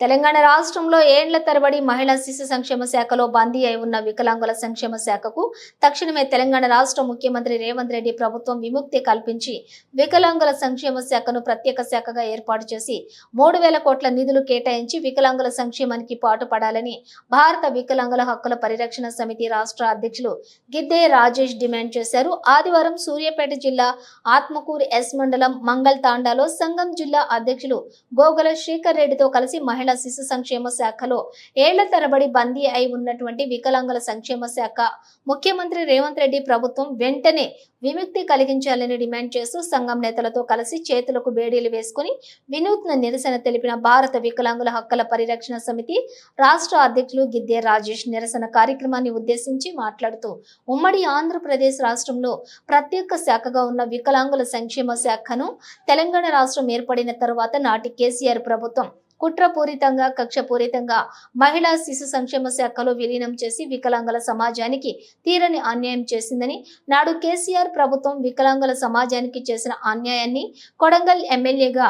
తెలంగాణ రాష్ట్రంలో ఏండ్ల తరబడి మహిళా శిశు సంక్షేమ శాఖలో బందీ అయి ఉన్న వికలాంగుల సంక్షేమ శాఖకు తక్షణమే తెలంగాణ రాష్ట్ర ముఖ్యమంత్రి రేవంత్ రెడ్డి ప్రభుత్వం విముక్తి కల్పించి వికలాంగుల సంక్షేమ శాఖను ప్రత్యేక శాఖగా ఏర్పాటు చేసి మూడు వేల కోట్ల నిధులు కేటాయించి వికలాంగుల సంక్షేమానికి పాటుపడాలని భారత వికలాంగుల హక్కుల పరిరక్షణ సమితి రాష్ట్ర అధ్యక్షులు గిద్దే రాజేష్ డిమాండ్ చేశారు. ఆదివారం సూర్యాపేట జిల్లా ఆత్మకూరు ఎస్ మండలం మంగల్ తాండాలో సంఘం జిల్లా అధ్యక్షులు గోగుల శ్రీకర్ రెడ్డితో కలిసి మహిళా శిశు సంక్షేమ శాఖలో ఏళ్ళ తరబడి బందీ అయి ఉన్నటువంటి వికలాంగుల సంక్షేమ శాఖ ముఖ్యమంత్రి రేవంత్ రెడ్డి ప్రభుత్వం వెంటనే విముక్తి కలిగించాలని డిమాండ్ చేస్తూ సంఘం నేతలతో కలిసి చేతులకు బేడీలు వేసుకుని వినూత్న నిరసన తెలిపిన భారత వికలాంగుల హక్కుల పరిరక్షణ సమితి రాష్ట్ర అధ్యక్షులు గిద్దే రాజేష్ నిరసన కార్యక్రమాన్ని ఉద్దేశించి మాట్లాడుతూ ఉమ్మడి ఆంధ్రప్రదేశ్ రాష్ట్రంలో ప్రత్యేక శాఖగా ఉన్న వికలాంగుల సంక్షేమ శాఖను తెలంగాణ రాష్ట్రం ఏర్పడిన తరువాత నాటి కేసీఆర్ ప్రభుత్వం కుట్రపూరితంగా కక్షపూరితంగా మహిళా శిశు సంక్షేమ శాఖలో విలీనం చేసి వికలాంగుల సమాజానికి తీరని అన్యాయం చేసిందని నాడు కేసీఆర్ ప్రభుత్వం వికలాంగుల సమాజానికి చేసిన అన్యాయాన్ని కొడంగల్ ఎమ్మెల్యేగా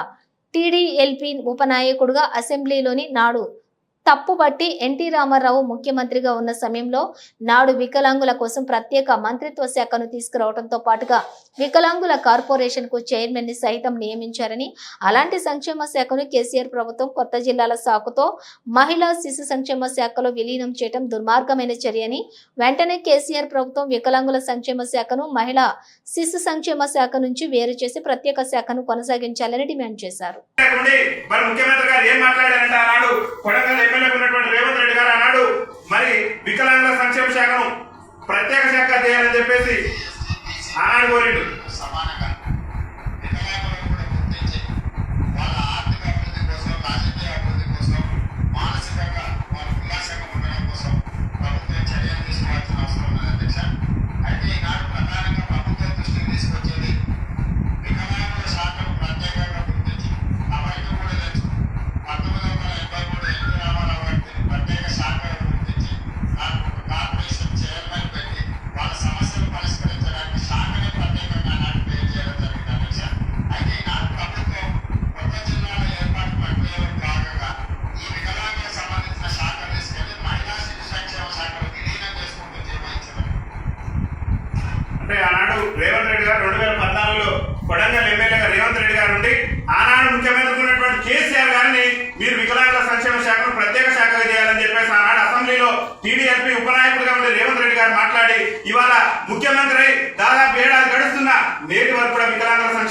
టీడీఎల్పీ ఉపనాయకుడుగా అసెంబ్లీలోని నాడు తప్పు బట్టి ఎన్టీ రామారావు ముఖ్యమంత్రిగా ఉన్న సమయంలో నాడు వికలాంగుల కోసం ప్రత్యేక మంత్రిత్వ శాఖను తీసుకురావడంతో పాటుగా వికలాంగుల కార్పొరేషన్కు చైర్మన్ని సైతం నియమించారని అలాంటి సంక్షేమ శాఖను కేసీఆర్ ప్రభుత్వం కొత్త జిల్లాల సాకుతో మహిళా శిశు సంక్షేమ శాఖలో విలీనం చేయడం దుర్మార్గమైన చర్యని వెంటనే కేసీఆర్ ప్రభుత్వం వికలాంగుల సంక్షేమ శాఖను మహిళా శిశు సంక్షేమ శాఖ నుంచి వేరు చేసి ప్రత్యేక శాఖను కొనసాగించాలని డిమాండ్ చేశారు. ఉండి మరి ముఖ్యమంత్రి గారు ఏం మాట్లాడారంటే ఆనాడు కొడంగల్ ఎమ్మెల్యే ఉన్నటువంటి రేవంత్ రెడ్డి గారు ఆనాడు మరి వికలాంగుల సంక్షేమ శాఖను ప్రత్యేక శాఖ చేయాలని చెప్పేసి ఆనాడు కోరిండు.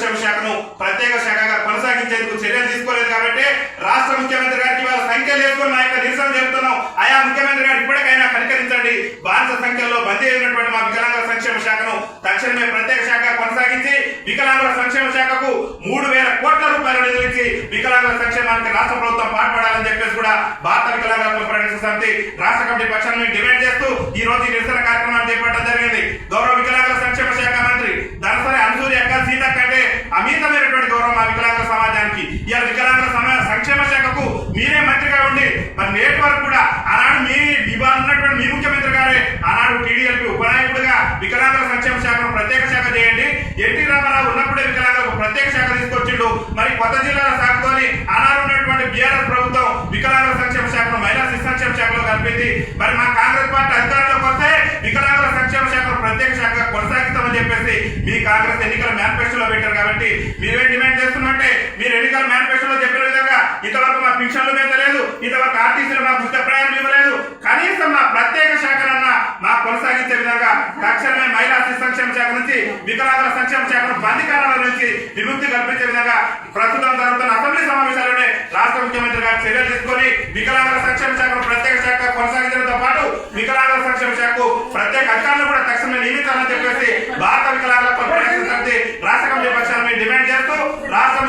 సంక్షేమ శాఖను ప్రత్యేక శాఖగా కొనసాగించేందుకు చర్యలు తీసుకోలేదు కాబట్టి రాష్ట్ర ముఖ్యమంత్రి గారికి ఇవాళ సంఖ్యలు వేసుకొని నా యొక్క నిరసన చెబుతున్నాం. ఆయా ముఖ్యమంత్రి గారు ఇప్పటికైనా కనికరించండి. బానిస సంఖ్యలో బందీ అయినటువంటి మా వికలాంగుల సంక్షేమ శాఖను తక్షణమే ప్రత్యేక శాఖ కొనసాగించి వికలాంగుల సంక్షేమ శాఖకు మూడు వేల కోట్ల రూపాయలు నిధులించి వికలాంగుల సంక్షేమానికి రాష్ట్ర ప్రభుత్వం పాల్పడాలని చెప్పేసి కూడా భారత వికలాంగుల హక్కుల సమితి రాష్ట్ర కమిటీ పక్షాన్ని డిమాండ్ చేస్తూ ఈ రోజు నిరసన కార్యక్రమాన్ని చేపట్టడం జరిగింది. గౌరవ వికలాంగుల సంక్షేమ శాఖ మంత్రి దనసరి అనుసూరి అక్క సీత కంటే అమితమైనటువంటి గౌరవం ఆ వికలాంగుల సమాజానికి. ఇవాళ వికలాంగుల సమాజ సంక్షేమ శాఖకు మీరే మంత్రిగా ఉండి మరి నేటి వరకు కూడా ఆనాడు మీ ఇవాళ ఉన్నటువంటి మీ ముఖ్యమంత్రి గారే ఆనాడు టీడీఎల్పీ ఉపనాయకుడిగా వికలాంగుల సంక్షేమ శాఖను ప్రత్యేక శాఖ చేయండి. ఎన్టీ రామారావు ఉన్నప్పుడే వికలాంగులకు ప్రత్యేక శాఖ తీసుకొచ్చిండు. మరి కొత్త జిల్లాల శాఖతోని ఆనాడు ఉన్నటువంటి బీఆర్ఎస్ ప్రభుత్వం వికలాంగుల సంక్షేమ శాఖను మహిళా శిశు సంక్షేమ శాఖలో కలిపింది మరి మా కాంగ్రెస్ పార్టీ అధికారంలోకి వస్తే వికలాంగుల సంక్షేమ శాఖను ప్రత్యేక శాఖగా కొనసాగిస్తామని చెప్పేసి మీ కాంగ్రెస్ ఎన్నికల మేనిఫెస్టోలో పెట్టారు కాబట్టి మీరేం డిమాండ్ చేస్తున్నట్టే మీరు ఎన్నికల మేనిఫెస్టోలో చెప్పిన విధంగా ఇంతవరకు మా పింఛన్లు పెంచలేదు ఇంతవరకు ఆర్టీసీలు మా ఉచిత ప్రయాణం ఇవ్వలేదు. కనీసం మా ప్రత్యేక శాఖలన్నా మా కొనసాగించే విధంగా తక్షణమే మహిళా శిశు సంక్షేమ శాఖ నుంచి వికలాంగుల సంక్షేమ శాఖను బంధికారాల నుంచి విముక్తి కల్పించే విధంగా ప్రస్తుతం జరుగుతున్న అసెంబ్లీ సమావేశాల్లోనే రాష్ట్ర ముఖ్యమంత్రి గారు చర్యలు తీసుకొని వికలాంగుల సంక్షేమ శాఖను ప్రత్యేక శాఖ కొనసాగించడంతో పాటు వికలాంగుల సంక్షేమ శాఖకు ప్రత్యేక అధికారులు కూడా తక్షణమే నియమించాలని చెప్పేసి భారత వికలాంగుల పరిరక్షణ సమితి రాష్ట్ర కమిటీ పక్షాన్ని మేము డిమాండ్ చేస్తూ రాష్ట్ర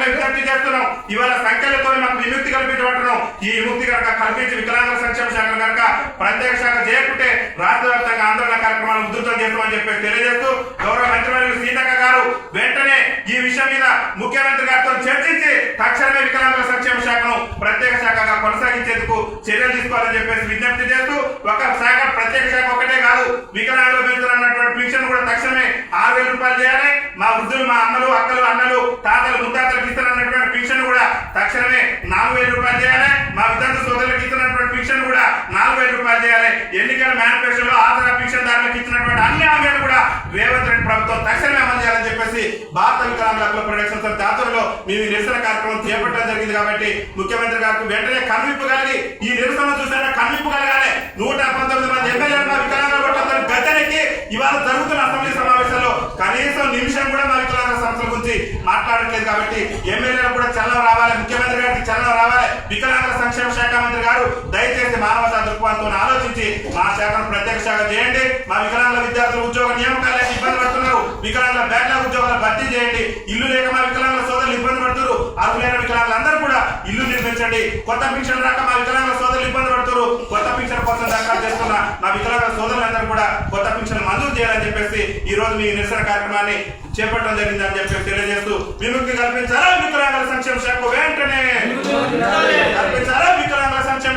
ముఖ్యమంత్రి గారికి ఒక విజ్ఞప్తి చేస్తున్నాం. ఇవాళ సంఖ్యలతో మాకు విముక్తి కల్పించబడుతున్నాం. ఈ విముక్తి కనుక కల్పించి వికలాంగుల సంక్షేమ శాఖ కనుక ప్రత్యేక శాఖ చేయకుంటే రాష్ట్ర వ్యాప్తంగా ఆందోళన కార్యక్రమాలు ఉధృతం చేస్తామని చెప్పి తెలియజేస్తూ గౌరవ మంత్రివర్యులు సీతక్క గారు వెంటనే ఈ విషయం మీద ముఖ్యమంత్రి గారితో చర్చించి తక్షణమే వికలాంగుల సంక్షేమ శాఖను ప్రత్యేక శాఖగా కొనసాగించేందుకు చర్యలు తీసుకోవాలని చెప్పేసి విజ్ఞప్తి చేస్తూ ఒక శాఖ ప్రత్యేక శాఖ ఒకటే కాదు వికలాంగుల పెంచుతున్నటువంటి పెన్షన్ కూడా తక్షణమే ఆరు వేల రూపాయలు చేయాలి. మా వృద్ధులు మా అమ్మలు అక్కలు అన్నలు తాతలు ముత్తాతలకు ఇస్తున్నటువంటి పింఛన్ కూడా తక్షణమే నాలుగు వేల రూపాయలు చేయాలి. మా విద్యార్థి సోదరులకు ఇస్తున్నటువంటి పింఛన్ కూడా నాలుగు వేల రూపాయలు చేయాలి. ఎన్నికల మేనిఫెస్టోలో ఆధార పింఛన్ దారులకు ఇచ్చినటువంటి అన్ని హామీలు కూడా రేవంత్ రెడ్డి ప్రభుత్వం తక్షణమే అమలు చేయాలని చెప్పేసి భారత వికలాంగుల హక్కుల ప్రొడక్షన్ సంస్థ ఆధ్వర్యంలో మేము ఈ నిరసన కార్యక్రమం చేపట్టడం జరిగింది కాబట్టి ముఖ్యమంత్రి గారికి వెంటనే కనువిప్పు కలిగి ఈ నిరసన చూసారా కనువిప్పు కలగాలి. నూట పంతొమ్మిది మంది ఎమ్మెల్యేలు మా వికలాంగుల గద్దెనెక్కి ఇవాళ జరుగుతున్న అసెంబ్లీ సమావేశాల్లో కనీసం నిమిషం కూడా మా వికలాంగ సంస్థల గురించి మాట్లాడట్లేదు కాబట్టి ఎమ్మెల్యేలకు కూడా చలనం రావాలి ముఖ్యమంత్రి గారికి చలనం రావాలి. వికలాంగుల సంక్షేమ శాఖ మంత్రి గారు దయచేసి మానవతా దృక్పథంతో ఆలోచించి మా శాఖను ప్రత్యేక శాఖ చేయండి. మా వికలాంగుల విద్యార్థులు ఉద్యోగ నియామకాలు ఇబ్బంది పడుతున్నారు. వికలాంగుల బ్యాగ్ల ఉద్యోగాలు భర్తీ చేయండి. ఇల్లు లేక మా వికలాంగుల సోదరులు ఇబ్బంది పడుతున్నారు. అర్హులైన వికలాంగులందరూ కూడా ఇల్లు నిర్మించండి. కొత్త పింఛన్ రాక మా వికలాంగుల సోదరులు ఇబ్బంది పడుతున్నారు. కొత్త పింఛన్ కోసం దరఖాస్తు చేస్తున్న మా వికలాంగుల సోదరులందరూ కూడా కొత్త పింఛన్ చేయాలని చెప్పేసి ఈ రోజు మీ నిరసన కార్యక్రమాన్ని చేపట్టడం జరిగింది అని చెప్పి తెలియజేస్తూ విముక్తి కల్పించాలా వికలాంగుల సంక్షేమ శాఖ వెంటనే కల్పించాలా వికలాంగుల సంక్షేమ